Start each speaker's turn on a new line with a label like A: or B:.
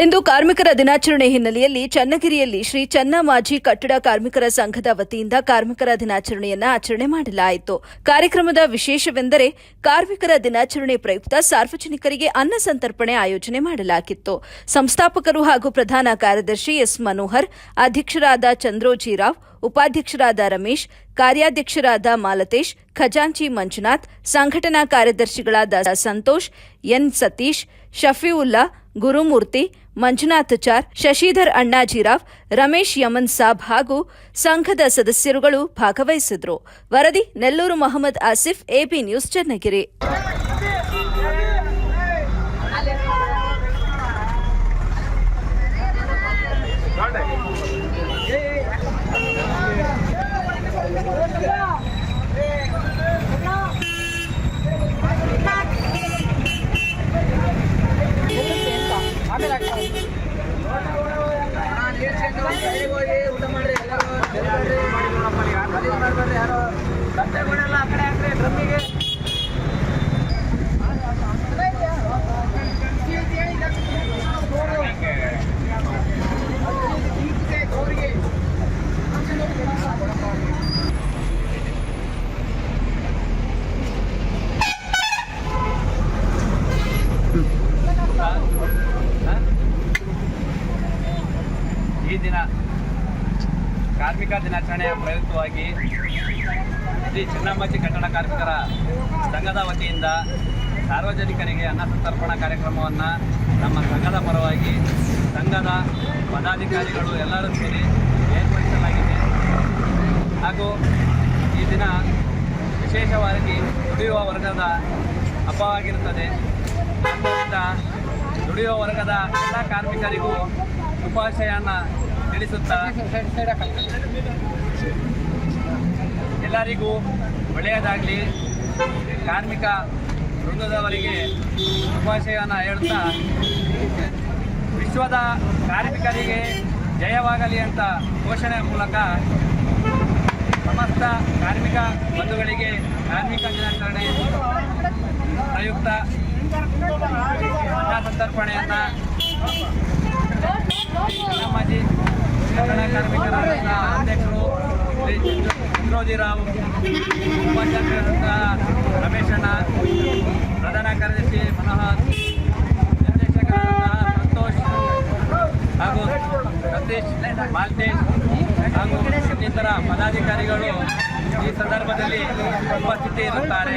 A: ಕಾರ್ಮಿಕರ ದಿನಾಚರಣೆ ಹಿನ್ನೆಲೆಯಲ್ಲಿ ಚನ್ನಗಿರಿಯಲ್ಲಿ ಶ್ರೀ ಚನ್ನಮಾಜಿ ಕಟ್ಟಡ ಕಾರ್ಮಿಕರ ಸಂಘದ ವತಿಯಿಂದ ಕಾರ್ಮಿಕರ ದಿನಾಚರಣೆಯನ್ನು ಆಚರಣೆ ಮಾಡಲಾಯಿತು. ಕಾರ್ಯಕ್ರಮದ ವಿಶೇಷವೆಂದರೆ ಕಾರ್ಮಿಕರ ದಿನಾಚರಣೆ ಪ್ರಯುಕ್ತ ಸಾರ್ವಜನಿಕರಿಗೆ ಅನ್ನ ಸಂತರ್ಪಣೆ ಆಯೋಜನೆ ಮಾಡಲಾಗಿತ್ತು. ಸಂಸ್ಥಾಪಕರು ಹಾಗೂ ಪ್ರಧಾನ ಕಾರ್ಯದರ್ಶಿ ಎಸ್ ಮನೋಹರ್, ಅಧ್ಯಕ್ಷರಾದ ಚಂದ್ರೋಜಿರಾವ್ ಉಪಾಧ್ಯಕ್ಷರಾದ ರಮೇಶ್, ಕಾರ್ಯಾಧ್ಯಕ್ಷರಾದ ಮಾಲತೇಶ್, ಖಜಾಂಚಿ ಮಂಜುನಾಥ್, ಸಂಘಟನಾ ಕಾರ್ಯದರ್ಶಿಗಳಾದ ಸಂತೋಷ್, ಎನ್ ಸತೀಶ್, ಶಫೀವುಲ್ಲಾ ಗುರುಮೂರ್ತಿ ಮಂಜುನಾಥಚಾರ್ ಶಶಿಧರ್ ಅಣ್ಣಾಜಿರಾವ್, ರಮೇಶ್ ಯಮನ್ ಸಾಬ್ ಹಾಗೂ ಸಂಘದ ಸದಸ್ಯರುಗಳು ಭಾಗವಹಿಸಿದ್ರು. ವರದಿ, ನೆಲ್ಲೂರು ಮೊಹಮ್ಮದ್ ಆಸಿಫ್ ಎಬಿ ನ್ಯೂಸ್, ಚನ್ನಗಿರಿ.
B: ಈ ದಿನ ಕಾರ್ಮಿಕ ದಿನಾಚರಣೆಯ ಪ್ರಯುಕ್ತವಾಗಿ ಶ್ರೀ ಚೆನ್ನಮ್ಮಾಜಿ ಕಟ್ಟಡ ಕಾರ್ಮಿಕರ ಸಂಘದ ವತಿಯಿಂದ ಸಾರ್ವಜನಿಕರಿಗೆ ಅನ್ನ ಸಂತರ್ಪಣಾ ಕಾರ್ಯಕ್ರಮವನ್ನು ನಮ್ಮ ಸಂಘದ ಪರವಾಗಿ ಸಂಘದ ಪದಾಧಿಕಾರಿಗಳು ಎಲ್ಲರೂ ಸೇರಿ ಏರ್ಪಡಿಸಲಾಗಿದೆ. ಹಾಗೂ ಈ ದಿನ ವಿಶೇಷವಾಗಿ ದುಡಿಯುವ ವರ್ಗದ ಹಬ್ಬವಾಗಿರುತ್ತದೆ. ಆದ್ದರಿಂದ ದುಡಿಯುವ ವರ್ಗದ ಎಲ್ಲ ಕಾರ್ಮಿಕರಿಗೂ ಶುಭಾಶಯನ ಎಲ್ಲರಿಗೂ ಒಳ್ಳೆಯದಾಗಲಿ. ಕಾರ್ಮಿಕ ವೃಂದದವರಿಗೆ ಶುಭಾಶಯವನ್ನು ಹೇಳ್ತಾ, ವಿಶ್ವದ ಕಾರ್ಮಿಕರಿಗೆ ಜಯವಾಗಲಿ ಅಂತ ಘೋಷಣೆ ಮೂಲಕ ಸಮಸ್ತ ಕಾರ್ಮಿಕ ಬಂಧುಗಳಿಗೆ ಕಾರ್ಮಿಕ ದಿನಾಚರಣೆ ಪ್ರಯುಕ್ತ ಸಂತರ್ಪಣೆಯನ್ನು ನಮ್ಮಜಿ ಕನ್ನಡ ಕಾರ್ಮಿಕರ ಅಧ್ಯಕ್ಷರು ಶ್ರೀ ಚಂದ್ರೋಜಿರಾವ್ ಉಪಾಧ್ಯಕ್ಷರಾದ ರಮೇಶಣ್ಣ ಪ್ರಧಾನ ಕಾರ್ಯದರ್ಶಿ ಮನೋಹರ್ ನಿರ್ದೇಶಕರಾದ ಸಂತೋಷ್ ಹಾಗೂ ಸತೀಶ್ ಮಾಲ್ತೇಶ್ ಹಾಗೂ ಇನ್ನಿತರ ಪದಾಧಿಕಾರಿಗಳು ಈ ಸಂದರ್ಭದಲ್ಲಿ ಉಪಸ್ಥಿತಿ ಇರುತ್ತಾರೆ